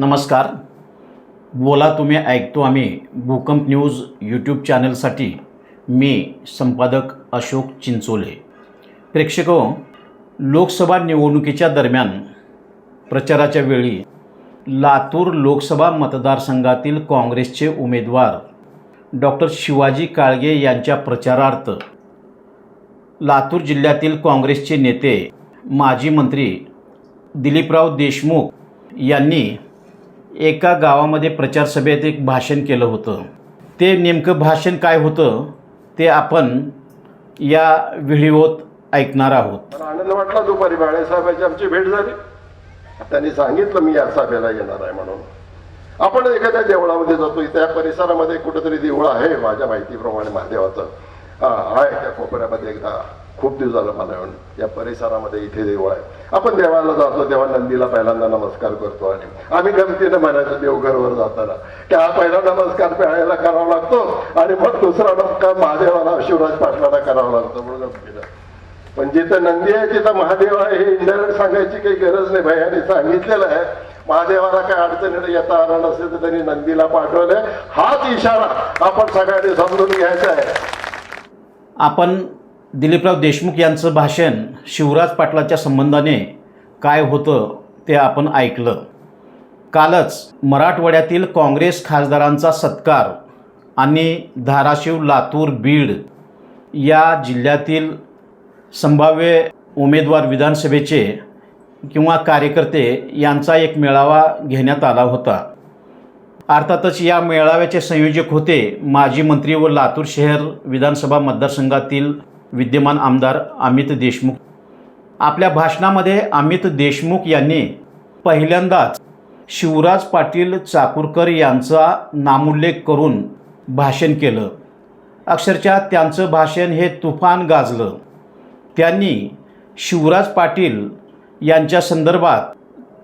नमस्कार. बोला तुम्ही ऐकतो आम्ही भूकंप न्यूज यूट्यूब चॅनलसाठी. मी संपादक अशोक चिंचोले. प्रेक्षको लोकसभा निवडणुकीच्या दरम्यान प्रचाराच्या वेळी लातूर लोकसभा मतदारसंघातील काँग्रेसचे उमेदवार डॉक्टर शिवाजी काळगे यांच्या प्रचारार्थ लातूर जिल्ह्यातील काँग्रेसचे नेते माजी मंत्री दिलीपराव देशमुख यांनी एका गावामध्ये प्रचार सभेत एक भाषण केलं होतं. ते नेमकं भाषण काय होतं ते आपण या व्हिडिओत ऐकणार आहोत. मला आनंद वाटला दुपारी बाळासाहेबांची आमची भेट झाली. त्यांनी सांगितलं मी या सभेला येणार आहे म्हणून. आपण एखाद्या देवळामध्ये जातो त्या परिसरामध्ये कुठेतरी देऊळ आहे माझ्या माहितीप्रमाणे महादेवाचं. आहे त्या कोपऱ्यामध्ये एकदा. खूप दिवस झालं मला येऊन या परिसरामध्ये इथे देवळ आहे. आपण देवाला जातो तेव्हा नंदीला पहिल्यांदा नमस्कार करतो आणि आम्ही गमतीनं म्हणायचं देवघरवर जाताना. की हा पहिला नमस्कार प्यायला करावा लागतो आणि मग दुसरा नमस्कार महादेवाला शिवराज पाटलाला करावा लागतो म्हणून गमतीनं. पण जिथं नंदी आहे तिथं महादेव आहे हे इंडायरेक्ट सांगायची काही गरज नाही भैयाने सांगितलेलं आहे. महादेवाला काय अडचणी येता आला नसेल तर त्यांनी नंदीला पाठवलंय. हाच इशारा आपण सगळ्यांनी समजून घ्यायचा आहे. आपण दिलीपराव देशमुख यांचं भाषण शिवराज पाटलाच्या संबंधाने काय होतं ते आपण ऐकलं. कालच मराठवाड्यातील काँग्रेस खासदारांचा सत्कार आणि धाराशिव लातूर बीड या जिल्ह्यातील संभाव्य उमेदवार विधानसभेचे किंवा कार्यकर्ते यांचा एक मेळावा घेण्यात आला होता. अर्थातच या मेळाव्याचे संयोजक होते माजी मंत्री व लातूर शहर विधानसभा मतदारसंघातील विद्यमान आमदार अमित देशमुख. आपल्या भाषणामध्ये अमित देशमुख यांनी पहिल्यांदाच शिवराज पाटील चाकूरकर यांचा नामोल्लेख करून भाषण केलं. अक्षरशः त्यांचं भाषण हे तुफान गाजलं. त्यांनी शिवराज पाटील यांच्या संदर्भात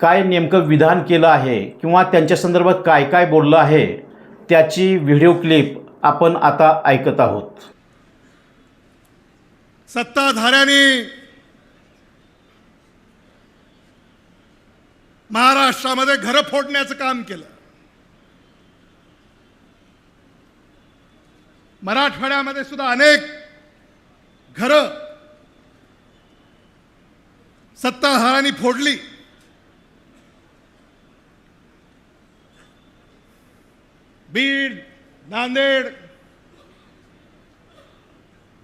काय नेमकं विधान केलं आहे किंवा त्यांच्या संदर्भात काय काय बोललं आहे त्याची व्हिडिओ क्लिप आपण आता ऐकत आहोत. सत्ताधाऱ्यांनी महाराष्ट्रामध्ये घरं फोडण्याचं काम केलं. मराठवाड्यामध्ये सुद्धा अनेक घरं सत्ताधाऱ्यांनी फोडली. बीड नांदेड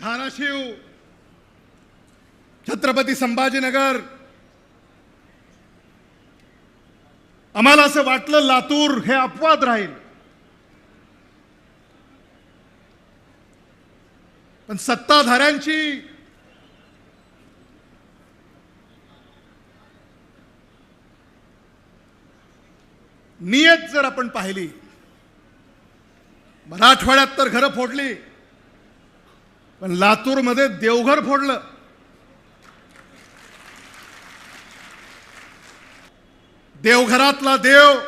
धाराशिव छत्रपती संभाजीनगर. आम्हाला असं वाटलं लातूर हे अपवाद राहील. पण सत्ताधाऱ्यांची नियत जर आपण पाहिली मराठवाड्यात तर घरं फोडली पण लातूरमध्ये देवघर फोडलं. देवघरातला देव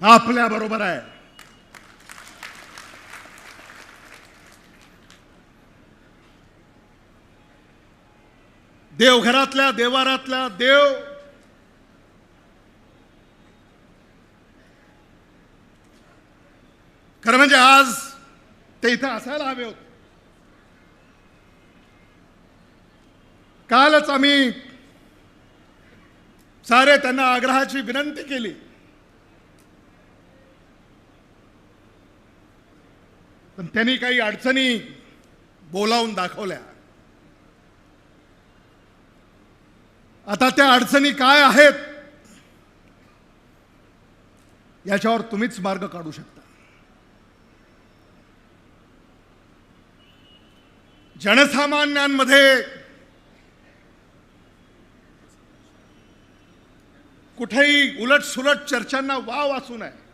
आपल्या बरोबर आहे. देवघरातल्या देवारातला देव खरं म्हणजे आज ते इथं असायला हवे होते. कालच आम्ही सारे त्यांना आग्रहाची विनंती केली. पण त्यांनी काही अडचणी बोलावून दाखवल्या. आता त्या अडचणी काय आहेत? याच्यावर तुम्हीच मार्ग काढू शकता. जनसामान्यांमध्ये कुठेही उलट सुलट चर्चांना वाव असू नये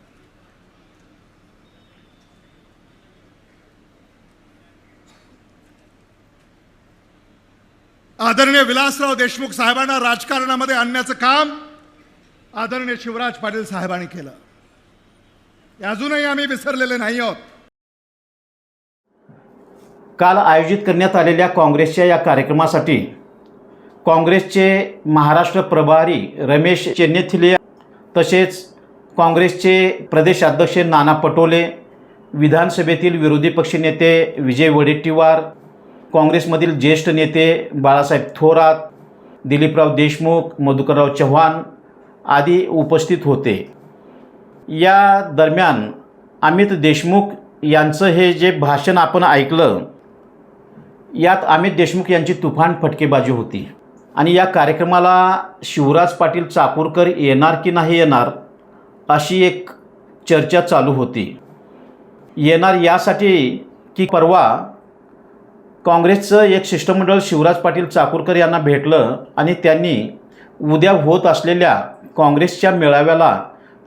आदरणीय विलासराव देशमुख साहेबांना राजकारणामध्ये आणण्याचं काम आदरणीय शिवराज पाटील साहेबांनी केलं. अजूनही आम्ही विसरलेले नाही आहोत. काल आयोजित करण्यात आलेल्या काँग्रेसच्या या कार्यक्रमासाठी काँग्रेसचे महाराष्ट्र प्रभारी रमेश चेन्नेथिलिया तसेच काँग्रेसचे प्रदेशाध्यक्ष नाना पटोले विधानसभेतील विरोधी पक्षनेते विजय वडेट्टीवार काँग्रेसमधील ज्येष्ठ नेते बाळासाहेब थोरात दिलीपराव देशमुख मधुकरराव चव्हाण आदी उपस्थित होते. या दरम्यान अमित देशमुख यांचं हे जे भाषण आपण ऐकलं यात अमित देशमुख यांची तुफान फटकेबाजी होती. आणि या कार्यक्रमाला शिवराज पाटील चाकूरकर येणार की नाही येणार अशी एक चर्चा चालू होती. येणार यासाठी की परवा काँग्रेसचं एक शिष्टमंडळ शिवराज पाटील चाकूरकर यांना भेटलं आणि त्यांनी उद्या होत असलेल्या काँग्रेसच्या मेळाव्याला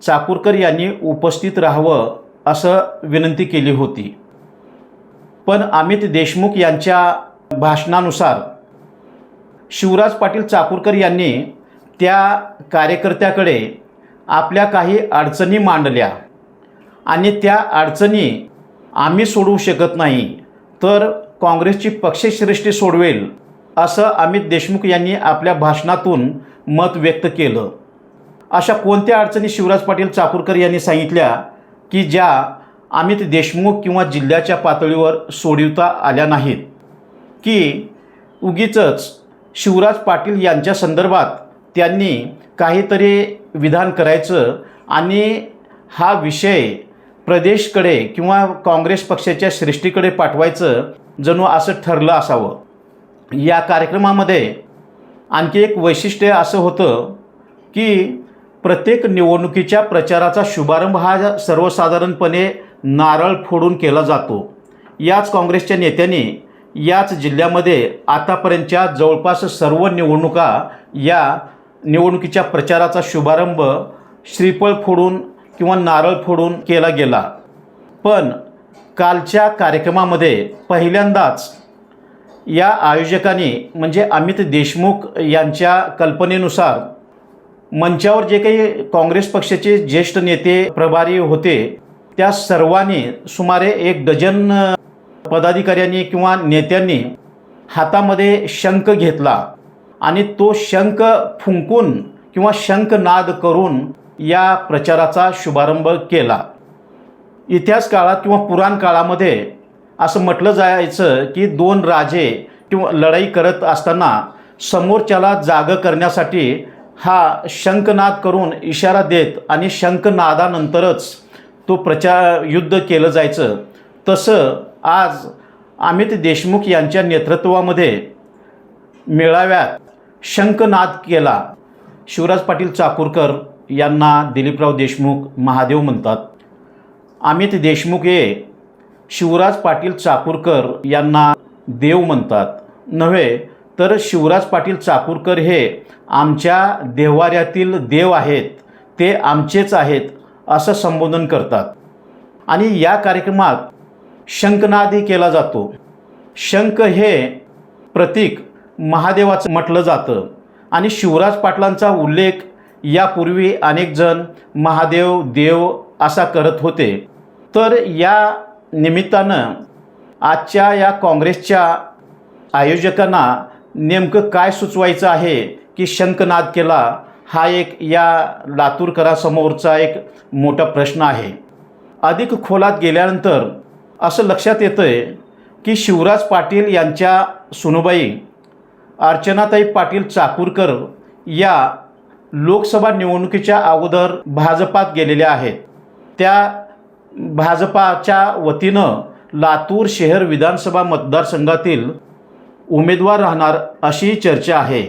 चाकूरकर यांनी उपस्थित राहावं असं विनंती केली होती. पण अमित देशमुख यांच्या भाषणानुसार शिवराज पाटील चाकूरकर यांनी त्या कार्यकर्त्याकडे आपल्या काही अडचणी मांडल्या. आणि त्या अडचणी आम्ही सोडवू शकत नाही तर काँग्रेसची पक्षश्रेष्ठी सोडवेल असं अमित देशमुख यांनी आपल्या भाषणातून मत व्यक्त केलं. अशा कोणत्या अडचणी शिवराज पाटील चाकूरकर यांनी सांगितल्या की ज्या अमित देशमुख किंवा जिल्ह्याच्या पातळीवर सोडविता आल्या नाहीत? की उगीच शिवराज पाटील यांच्या संदर्भात त्यांनी काहीतरी विधान करायचं आणि हा विषय प्रदेशकडे किंवा काँग्रेस पक्षाच्या श्रेष्ठीकडे पाठवायचं जणू असं ठरलं असावं. या कार्यक्रमामध्ये आणखी एक वैशिष्ट्य असं होतं की प्रत्येक निवडणुकीच्या प्रचाराचा शुभारंभ हा सर्वसाधारणपणे नारळ फोडून केला जातो. याच काँग्रेसच्या नेत्यांनी याच जिल्ह्यामध्ये आतापर्यंतच्या जवळपास सर्व निवडणुका या निवडणुकीच्या प्रचाराचा शुभारंभ श्रीफळ फोडून किंवा नारळ फोडून केला गेला. पण कालच्या कार्यक्रमामध्ये पहिल्यांदाच या आयोजकांनी म्हणजे अमित देशमुख यांच्या कल्पनेनुसार मंचावर जे काही काँग्रेस पक्षाचे ज्येष्ठ नेते प्रभारी होते त्या सर्वांनी सुमारे एक डझन पदाधिकाऱ्यांनी किंवा नेत्यांनी हातामध्ये शंख घेतला आणि तो शंख फुंकून किंवा शंखनाद करून या प्रचाराचा शुभारंभ केला. इतिहास काळात किंवा पुराण काळामध्ये असं म्हटलं जायचं की दोन राजे किंवा लढाई करत असताना समोरच्याला जागं करण्यासाठी हा शंखनाद करून इशारा देत आणि शंखनादानंतरच तो प्रचार युद्ध केलं जायचं. तसं आज अमित देशमुख यांच्या नेतृत्वामध्ये मेळाव्यात शंखनाद केला. शिवराज पाटील चाकूरकर यांना दिलीपराव देशमुख महादेव म्हणतात. अमित देशमुख हे शिवराज पाटील चाकूरकर यांना देव म्हणतात. नव्हे तर शिवराज पाटील चाकूरकर हे आमच्या देवाऱ्यातील देव आहेत. ते आमचेच आहेत असं संबोधन करतात. आणि या कार्यक्रमात शंखनादी केला जातो. शंख हे प्रतीक महादेवाचं म्हटलं जातं. आणि शिवराज पाटलांचा उल्लेख यापूर्वी अनेक जण महादेव देव असा करत होते. तर या निमित्तानं आजच्या या काँग्रेसच्या आयोजकांना नेमकं काय सुचवायचं आहे की शंखनाद केला हा एक या लातूरकरासमोरचा एक मोठा प्रश्न आहे. अधिक खोलात गेल्यानंतर असं लक्षात येतं आहे की शिवराज पाटील यांच्या सुनुबाई अर्चनाताई पाटील चाकूरकर या लोकसभा निवडणुकीच्या अगोदर भाजपात गेलेल्या आहेत. त्या भाजपाच्या वतीनं लातूर शहर विधानसभा मतदारसंघातील उमेदवार राहणार अशी चर्चा आहे.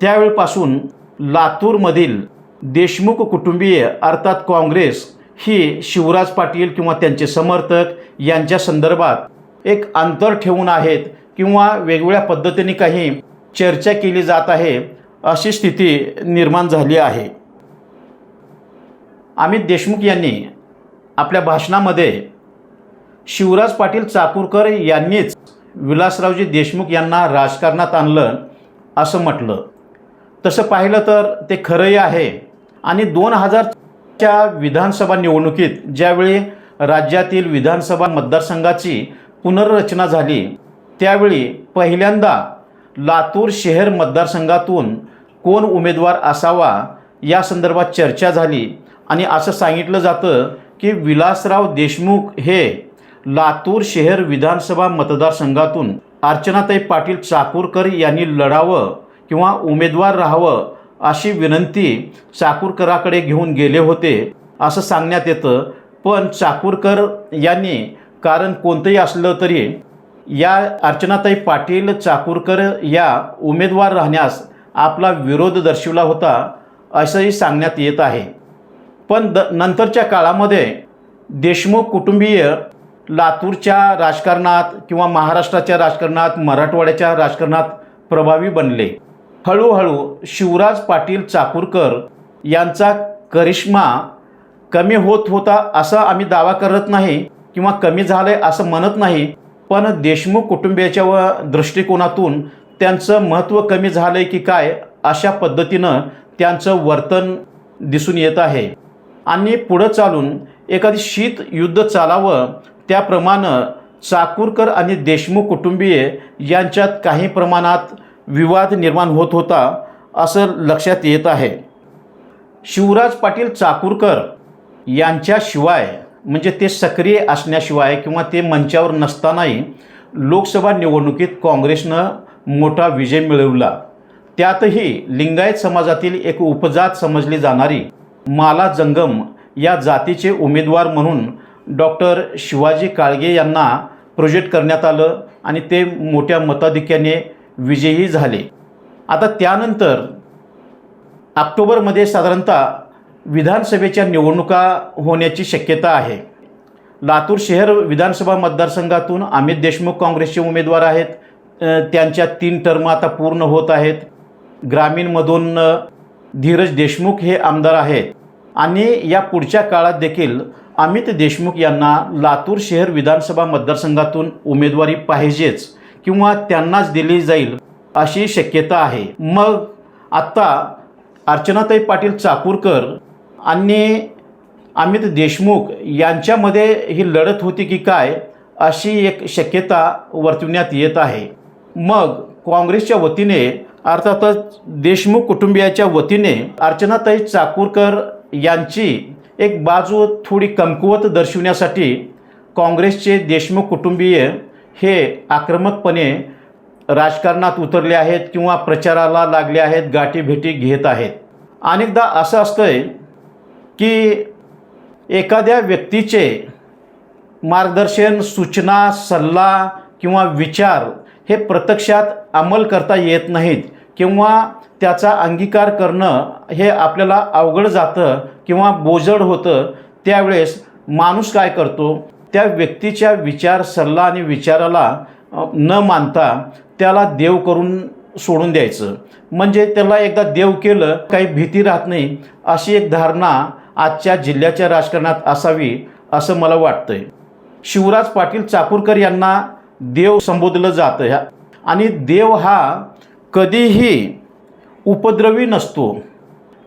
त्यावेळपासून लातूरमधील देशमुख कुटुंबीय अर्थात काँग्रेस ही शिवराज पाटील किंवा त्यांचे समर्थक यांच्या संदर्भात एक अंतर ठेवून आहेत किंवा वेगवेगळ्या पद्धतीने काही चर्चा केली जात आहे अशी स्थिती निर्माण झाली आहे. अमित देशमुख यांनी आपल्या भाषणामध्ये शिवराज पाटील चाकूरकर यांनीच विलासरावजी देशमुख यांना राजकारणात आणलं असं म्हटलं. तसं पाहिलं तर ते खरंही आहे आणि दोन हजार च्या विधानसभा निवडणुकीत ज्यावेळी राज्यातील विधानसभा मतदारसंघाची पुनर्रचना झाली त्यावेळी पहिल्यांदा लातूर शहर मतदारसंघातून कोण उमेदवार असावा या संदर्भात चर्चा झाली आणि असं सांगितलं जातं की विलासराव देशमुख हे लातूर शहर विधानसभा मतदारसंघातून अर्चनाताई पाटील चाकूरकर यांनी लढावं किंवा उमेदवार राहावं अशी विनंती चाकूरकराकडे घेऊन गेले होते असं सांगण्यात येतं. पण चाकूरकर यांनी कारण कोणतंही असलं तरी या अर्चनाताई पाटील चाकूरकर या उमेदवार राहण्यास आपला विरोध दर्शवला होता असंही सांगण्यात येत आहे. पण द नंतरच्या काळामध्ये देशमुख कुटुंबीय लातूरच्या राजकारणात किंवा महाराष्ट्राच्या राजकारणात मराठवाड्याच्या राजकारणात प्रभावी बनले. हळूहळू शिवराज पाटील चाकूरकर यांचा करिश्मा कमी होत होता असा आम्ही दावा करत नाही किंवा कमी झालं आहे असं म्हणत नाही पण देशमुख कुटुंबियाच्या व दृष्टिकोनातून त्यांचं महत्त्व कमी झालं आहे की काय अशा पद्धतीनं त्यांचं वर्तन दिसून येत आहे. आणि पुढं चालून एखादी शीत युद्ध चालावं त्याप्रमाणे चाकूरकर आणि देशमुख कुटुंबीय यांच्यात काही प्रमाणात विवाद निर्माण होत होता असं लक्षात येत आहे. शिवराज पाटील चाकूरकर यांच्याशिवाय म्हणजे ते सक्रिय असण्याशिवाय किंवा ते मंचावर नसतानाही लोकसभा निवडणुकीत काँग्रेसनं मोठा विजय मिळवला. त्यातही लिंगायत समाजातील एक उपजात समजली जाणारी माला जंगम या जातीचे उमेदवार म्हणून डॉक्टर शिवाजी काळगे यांना प्रोजेक्ट करण्यात आलं आणि ते मोठ्या मताधिक्याने विजयी झाले. आता त्यानंतर ऑक्टोबरमध्ये साधारणतः विधानसभेच्या निवडणुका होण्याची शक्यता आहे. लातूर शहर विधानसभा मतदारसंघातून अमित देशमुख काँग्रेसचे उमेदवार आहेत. त्यांच्या तीन टर्म आता पूर्ण होत आहेत. ग्रामीणमधून धीरज देशमुख हे आमदार आहेत. आणि या पुढच्या काळात देखील अमित देशमुख यांना लातूर शहर विधानसभा मतदारसंघातून उमेदवारी पाहिजेच. किंवा त्यांनाच दिली जाईल अशी शक्यता आहे. मग आत्ता अर्चनाताई पाटील चाकूरकर आणि अमित देशमुख यांच्यामध्ये ही लढत होती की काय अशी एक शक्यता वर्तवण्यात येत आहे. मग काँग्रेसच्या वतीने अर्थातच देशमुख कुटुंबियाच्या वतीने अर्चनाताई चाकूरकर यांची एक बाजू थोडी कमकुवत दर्शवण्यासाठी काँग्रेसचे देशमुख कुटुंबीय हे आक्रमकपणे राजकारणात उतरले आहेत किंवा प्रचाराला लागले आहेत गाठीभेटी घेत आहेत. अनेकदा असं असतंय की एखाद्या व्यक्तीचे मार्गदर्शन सूचना सल्ला किंवा विचार हे प्रत्यक्षात अंमल करता येत नाहीत किंवा त्याचा अंगीकार करणं हे आपल्याला अवघड जातं किंवा बोजड होतं त्यावेळेस माणूस काय करतो? त्या व्यक्तीच्या विचार सल्ला आणि विचाराला न मानता त्याला देव करून सोडून द्यायचं. म्हणजे त्याला एकदा देव केलं काही भीती राहत नाही अशी एक धारणा आजच्या जिल्ह्याच्या राजकारणात असावी असं मला वाटतंय. शिवराज पाटील चाकूरकर यांना देव संबोधलं जातं ह्या. आणि देव हा कधीही उपद्रवी नसतो.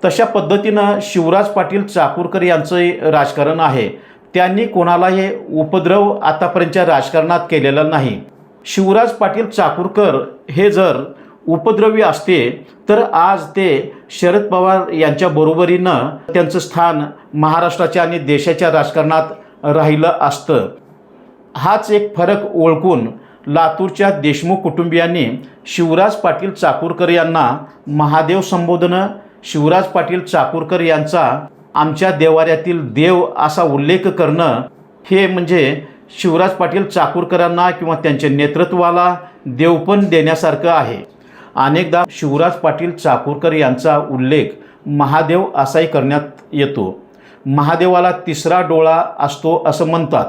तशा पद्धतीनं शिवराज पाटील चाकूरकर यांचं राजकारण आहे. त्यांनी कोणालाही उपद्रव आतापर्यंतच्या राजकारणात केलेला नाही. शिवराज पाटील चाकूरकर हे जर उपद्रवी असते तर आज ते शरद पवार यांच्या बरोबरीनं त्यांचं स्थान महाराष्ट्राच्या आणि देशाच्या राजकारणात राहिलं असतं. हाच एक फरक ओळखून लातूरच्या देशमुख कुटुंबियांनी शिवराज पाटील चाकूरकर यांना महादेव संबोधनं शिवराज पाटील चाकूरकर यांचा आमच्या देवाऱ्यातील देव असा उल्लेख करणं हे म्हणजे शिवराज पाटील चाकूरकरांना किंवा त्यांच्या नेतृत्वाला देवपण देण्यासारखं आहे. अनेकदा शिवराज पाटील चाकूरकर यांचा उल्लेख महादेव असाही करण्यात येतो. महादेवाला तिसरा डोळा असतो असं म्हणतात.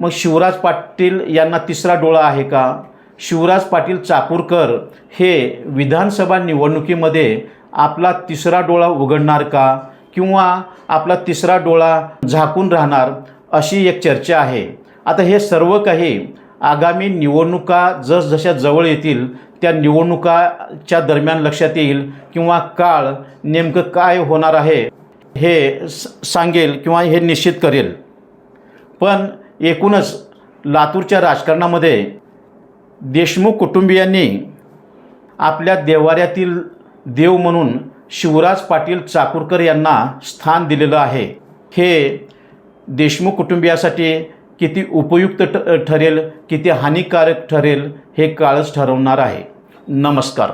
मग शिवराज पाटील यांना तिसरा डोळा आहे का? शिवराज पाटील चाकूरकर हे विधानसभा निवडणुकीमध्ये आपला तिसरा डोळा उघडणार का? किंवा आपला तिसरा डोळा झाकून राहणार अशी एक चर्चा आहे. आता हे सर्व काही आगामी निवडणुका जसजशा जवळ येतील त्या निवडणुकाच्या दरम्यान लक्षात येईल किंवा काळ नेमकं काय होणार आहे हे स- सांगेल किंवा हे निश्चित करेल. पण एकूणच लातूरच्या राजकारणामध्ये देशमुख कुटुंबियांनी आपल्या देवाऱ्यातील देव म्हणून शिवराज पाटील चाकूरकर यांना स्थान दिलेलं आहे. हे देशमुख कुटुंबियासाठी किती उपयुक्त ठरेल किती हानिकारक ठरेल हे काळच ठरवणार आहे. नमस्कार.